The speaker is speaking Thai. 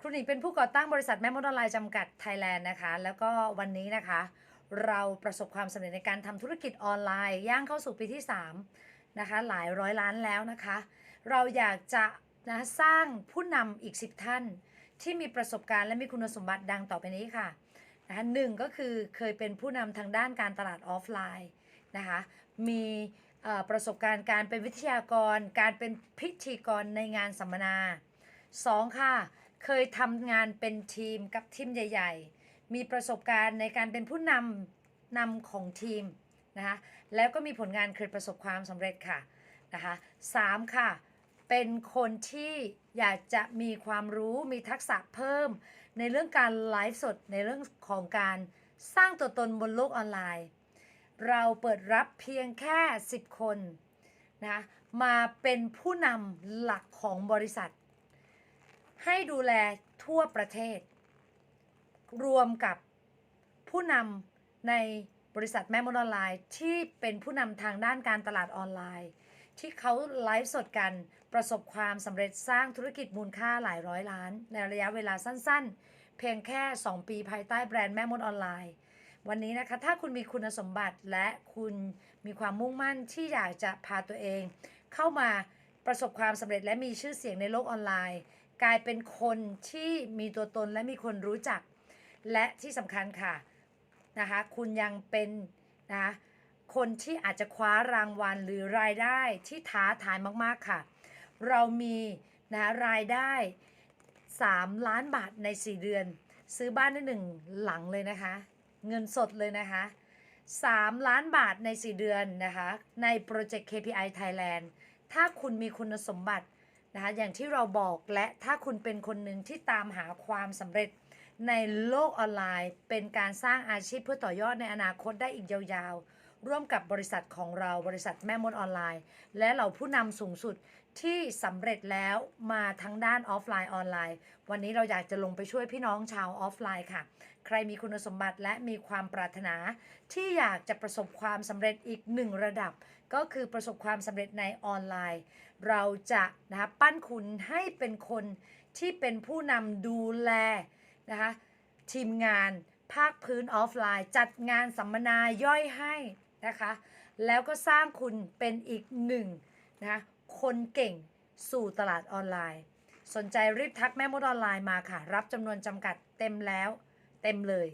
ครูหนิงเป็นผู้ก่อตั้งบริษัทแม่มดออนไลน์จำกัดไทยแลนด์นะคะ แล้วก็วันนี้นะคะ เราประสบความสำเร็จในการทำธุรกิจออนไลน์ ย่างเข้าสู่ปีที่ 3 นะคะ หลายร้อยล้านแล้วนะคะ เราอยากจะนะสร้างผู้นำอีก 10 ท่าน ที่มีประสบการณ์และมีคุณสมบัติดังต่อไปนี้ค่ะนะคะหนึ่งก็คือเคยเป็นผู้นำทางด้านการตลาดออฟไลน์นะคะมีประสบการณ์การเป็นวิทยากร การเป็นพิธีกรในงานสัมมนาสองค่ะ เคยทำงานเป็นทีมกับทีมใหญ่ ๆ มีประสบการณ์ในการเป็นผู้นำนำของทีมนะคะแล้วก็มีผลงานเคยประสบความสำเร็จค่ะนะคะสามค่ะ เป็นคนที่อยากจะมีความรู้มีทักษะเพิ่ม ในเรื่องการไลฟ์สดในเรื่องของการสร้างตัวตนบนโลกออนไลน์ เราเปิดรับเพียงแค่ 10 คนนะมาเป็นผู้นำหลักของบริษัท ให้ดูแลทั่วประเทศ รวมกับผู้นำในบริษัทแม่มดออนไลน์ ที่เป็นผู้นำทางด้านการตลาดออนไลน์ ที่เขาไลฟ์สดกันประสบความสำเร็จสร้างธุรกิจมูลค่าหลายร้อยล้าน ในระยะเวลาสั้นๆ เพียงแค่ 2 ปีภายใต้แบรนด์แม่มดออนไลน์ วันนี้นะคะ ถ้าคุณมีคุณสมบัติและคุณมีความมุ่งมั่นที่อยากจะพาตัวเอง เข้ามาประสบความสำเร็จและมีชื่อเสียงในโลกออนไลน์ กลายเป็นคนที่มีตัวตนและมีคนรู้จัก และที่สำคัญค่ะนะคะคุณยังเป็นนะคนที่อาจจะคว้ารางวัลหรือรายได้ที่ท้าทายมากๆค่ะ เรามีนะรายได้ 3 ล้านบาทใน 4 เดือน ซื้อบ้านได้หนึ่งหลังเลยนะคะ เงินสดเลยนะคะ 3 ล้านบาทใน 4 เดือนนะคะ ในโปรเจกต์ KPI Thailand ถ้าคุณมีคุณสมบัติ นะคะอย่างที่เราบอกและถ้าคุณเป็นคนหนึ่งที่ตามหาความสำเร็จ ในโลกออนไลน์ เป็นการสร้างอาชีพเพื่อต่อยอดในอนาคตได้อีกยาวๆ ร่วมกับบริษัทของเราบริษัทแม่มดออนไลน์ และเราผู้นำสูงสุดที่สำเร็จแล้วมาทั้งด้านออฟไลน์ออนไลน์ วันนี้เราอยากจะลงไปช่วยพี่น้องชาวออฟไลน์ค่ะ ใครมีคุณสมบัติและมีความปรารถนา ที่อยากจะประสบความสำเร็จอีกหนึ่งระดับ ก็คือประสบความสำเร็จในออนไลน์ เราจะนะคะปั้นคุณให้เป็นคนที่เป็นผู้นำดูแล นะคะทีมงานภาคพื้นออฟไลน์ จัดงานสัมมนาย่อยให้นะคะแล้วก็สร้างคุณเป็นอีกหนึ่งนะคะคนเก่งสู่ตลาดออนไลน์ สนใจรีบทักแม่มดออนไลน์มาค่ะ รับจำนวนจำกัดเต็มแล้ว เต็มเลย